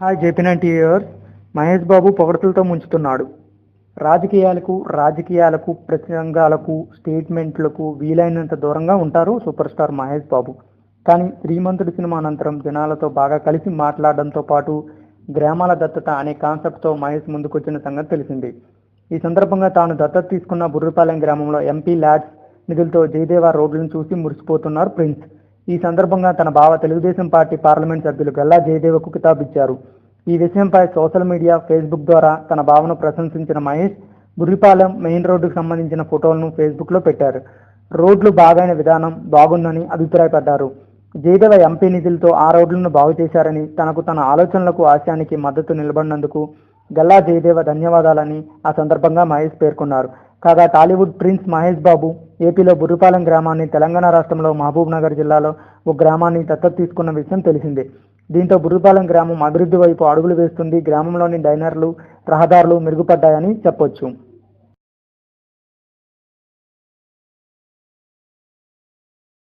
Hi JP ninety years Mahesh Babu పొగడతలతో ముంచుతున్నాడు. రాజకీయాలకు రాజకీయాలకు ప్రసంగాలకు స్టేట్మెంట్లకు వీలైనంత దూరంగా ఉంటారు సూపర్ స్టార్ మహేష్ బాబు. కానీ శ్రీమంతుడి సినిమా అనంతరం జనాలతో బాగా కలిసి మాట్లాడడంతో పాటు గ్రామాల దత్తత అనే కాన్సెప్ట్తో మహేష్ ముందుకొచ్చిన సంగతి తెలిసింది. ఈ సందర్భంగా తాను దత్తత తీసుకున్న బుర్రపాలెం గ్రామంలో ఎంపీ ల్యాడ్స్ నిధులతో జయదేవ రోడ్లను చూసి మురిసిపోతున్నారు ప్రిన్స్. ఈ సందర్భంగా తన బావ తెలుగుదేశం పార్టీ పార్లమెంట్ సభ్యులు గల్లా జయదేవకు కితాబిచ్చారు. ఈ విషయంపై సోషల్ మీడియా ఫేస్బుక్ ద్వారా తన బావను ప్రశంసించిన మహేష్ బుర్రిపాలెం మెయిన్ రోడ్డుకు సంబంధించిన ఫోటోలను ఫేస్బుక్లో పెట్టారు. రోడ్లు బాగైన విధానం బాగుందని అభిప్రాయపడ్డారు. జయదేవ ఎంపీ నిధులతో ఆ రోడ్లను బాగు చేశారని తనకు తన ఆలోచనలకు ఆశయానికి మద్దతు నిలబడినందుకు గల్లా జయదేవ ధన్యవాదాలని ఆ సందర్భంగా మహేష్ పేర్కొన్నారు. కాగా టాలీవుడ్ ప్రిన్స్ మహేష్ బాబు ఏపీలో బుర్రపాలెం గ్రామాన్ని తెలంగాణ రాష్ట్రంలో మహబూబ్ నగర్ జిల్లాలో ఓ గ్రామాన్ని దత్తత తీసుకున్న విషయం తెలిసిందే. దీంతో బుర్రపాలెం గ్రామం అభివృద్ధి వైపు అడుగులు వేస్తుంది. గ్రామంలోని డైనర్లు రహదారులు మెరుగుపడ్డాయని చెప్పొచ్చు.